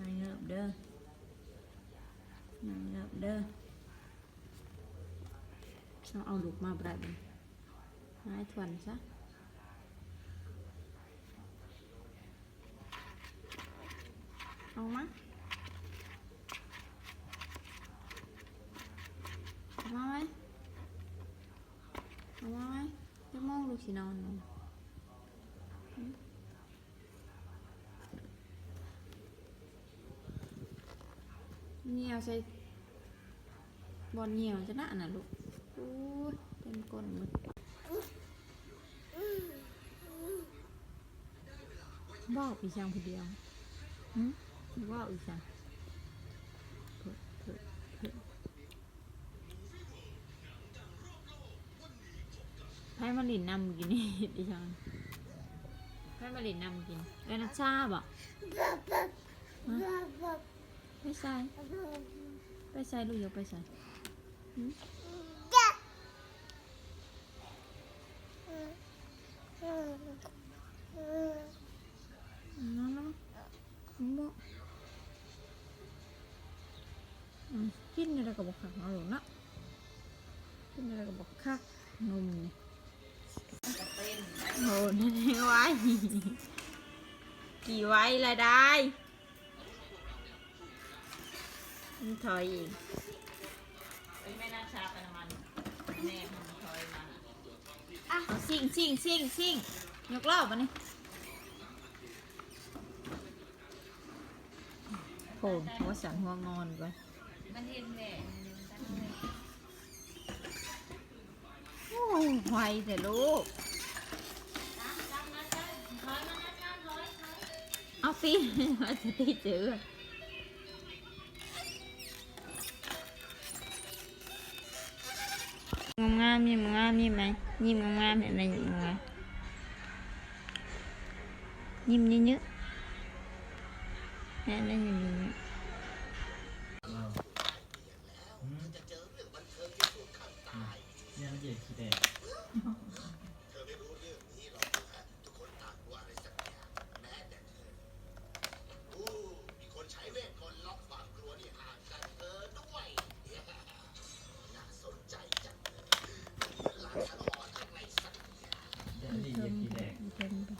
ហើយងើបដើណាងើបដើខ្ញុំអោលោកមកប្រាប់ហើយធន់ចាអងមកមកហើយមកហើយទៅមកលោកស៊ីណោនោះ เหมเอามาไหมจะมองลูกสินอนเนาะเหนียวใส่บอลเหนียวจะน่ะน่ะลูกโอ้เต็มก้นหมดว่าวอีช่างคนเดียวหึว่าวอีช่างเพิ่เพิ่เพิ่ให้มาหลินนำกินนี่อีช่างให้มาหลินนำกินเอ้ยนัชชาบ่ ไม่ใช่ไปใส่ลูกเดี๋ยวไปใส่หืมนั่นแล้วมึงบอกอืมกินอะไรก็บอกคักเอาหรอกนะกินอะไรก็บอกคักนมเนี่ยโอ้นั่ไว้กี่ไว้ละได้ มันถอยอีกไม่น่าชาไปน้ำมันแม่มันถอยมาเอาซิ่งซิ่งซิ่งซิ่งยกรอบมานี่โผล่หัวสันหัวงอนไปมันเห็นแหละโอ้ยไวแต่ลูก เอาปีมาจะตีเจอ งามงามยิ้มงามยิ้มไหมยิ้มงามงามเห็นไหมยิ้มงามยิ้มเยอะๆเห็นไหมยิ้มเยอะยังเหยียดขี้แดง เดี๋ยวนี้เหยียดขี้แดง ๆเต็มไป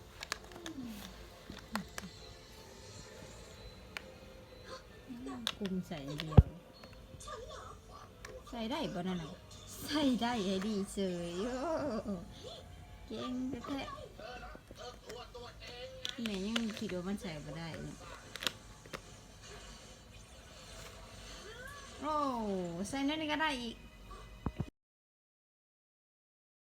กลุ่มใส่เดียว ใส่ได้บ่นั่นน่ะใส่ได้ไอ้ดีเฉยโอ้เก่งแท้แม่ยังคิดว่ามันใส่บ่ได้เนี่ยโอ้ใส่นั่นก็ได้อีก